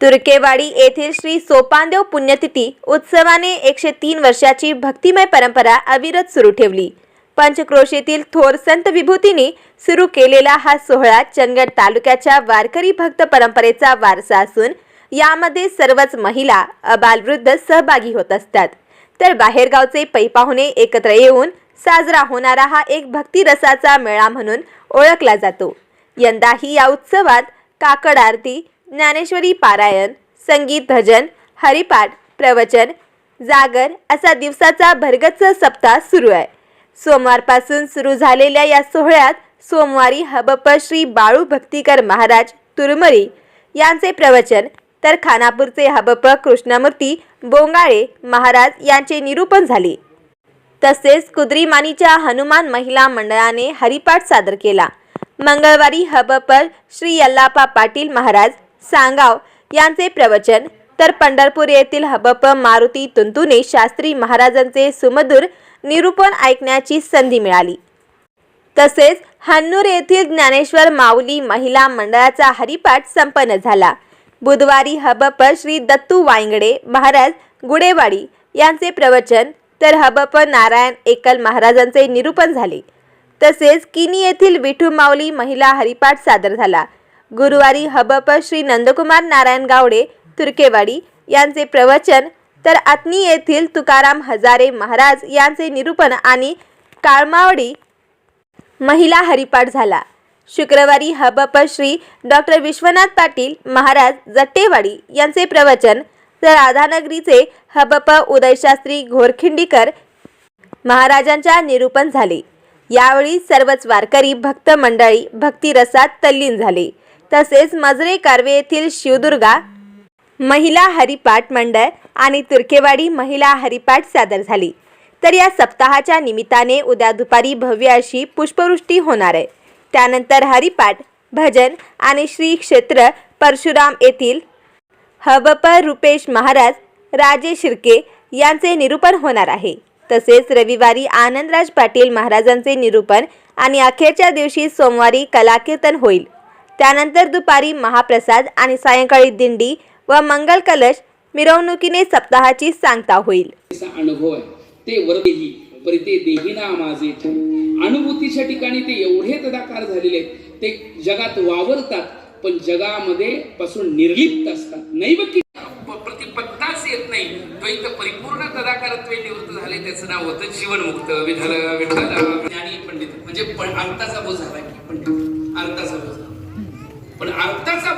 तुर्केवाडी येथील श्री सोपानदेव पुण्यतिथी उत्सवाने एकशे तीन वर्षाची भक्तिमय परंपरा अविरत सुरू ठेवली. पंचक्रोशीतील थोर संत विभूतीने सुरू केलेला हा सोहळा चंदगड तालुक्याच्या वारकरी भक्त परंपरेचा वारसा असून यामध्ये सर्वच महिला अबालवृद्ध सहभागी होत असतात. तर बाहेरगावचे पै पाहुणे एकत्र येऊन साजरा होणारा हा एक भक्तिरसाचा मेळा म्हणून ओळखला जातो. यंदाही या उत्सवात काकड आरती ज्ञानेश्वरी पारायण संगीत भजन हरिपाठ प्रवचन जागर असा दिवसाचा भरगच्च सप्ताह सुरू आहे. सोमवारपासून सुरू झालेल्या या सोहळ्यात सोमवारी हबप श्री बाळू भक्तीकर महाराज तुरमरी यांचे प्रवचन तर खानापूरचे हबप कृष्णमूर्ती बोंगाळे महाराज यांचे निरूपण झाले. तसेच कुद्रीमानीच्या हनुमान महिला मंडळाने हरिपाठ सादर केला. मंगळवारी हबप श्री यल्लापा पाटील महाराज सांगाव. यांचे प्रवचन तर पंढरपूर येथील हबप मारुती तुंतुने शास्त्री महाराजांचे सुमधुर निरूपण ऐकण्याची संधी मिळाली. तसेच हन्नूर येथील ज्ञानेश्वर माऊली महिला मंडळाचा हरिपाठ संपन्न झाला. बुधवारी हबप श्री दत्तू वायंगडे महाराज गुडेवाडी यांचे प्रवचन तर हबप नारायण एकल महाराजांचे निरूपण झाले. तसेच किनी येथील विठू माऊली महिला हरिपाठ सादर झाला. गुरुवारी हबप श्री नंदकुमार नारायण गावडे तुर्केवाडी यांचे प्रवचन तर आत्नी येथील तुकाराम हजारे महाराज यांचे निरूपण आणि काळमावडी महिला हरिपाठ झाला. शुक्रवारी हबप श्री डॉक्टर विश्वनाथ पाटील महाराज जट्टेवाडी यांचे प्रवचन तर राधानगरीचे हबप उदयशास्त्री घोरखिंडीकर महाराजांच्या निरूपण झाले. यावेळी सर्वच वारकरी भक्त मंडळी भक्तिरसात तल्लीन झाले. तसेच मजरे कारवे येथील शिवदुर्गा महिला हरिपाठ मंडळ आणि तुर्केवाडी महिला हरिपाठ सादर झाली. तर या सप्ताहाच्या निमित्ताने उद्या दुपारी भव्य अशी पुष्पवृष्टी होणार आहे. त्यानंतर हरिपाठ भजन आणि श्री क्षेत्र परशुराम येथील हबपर रुपेश महाराज राजे शिर्के यांचे निरूपण होणार आहे. तसेच रविवारी आनंदराज पाटील महाराजांचे निरूपण आणि अखेरच्या दिवशी सोमवारी कलाकीर्तन होईल. त्यानंतर दुपारी महाप्रसाद आणि सायंकाळी दिंडी व मंगल कलश मिरवणुकीने सप्ताहाची सांगता होईल अनुभव आहे ते वरदेही परी ते देही ना माझे अनुभूतीच्या ठिकाणी ते एवढे तदाकार झालेले आहेत ते जगात वावरतात पण जगामध्ये पासून निर्लिप्त असतात नैव की प्रतिपत्ताच येत नाही द्वैत परिपूर्ण तदाकारत्व निवृत्त झाले त्याचं नाव होतं जीवनमुक्त विठ्ठल विठ्ठल ज्ञानी पंडित म्हणजे पण बोध झाला की पंडित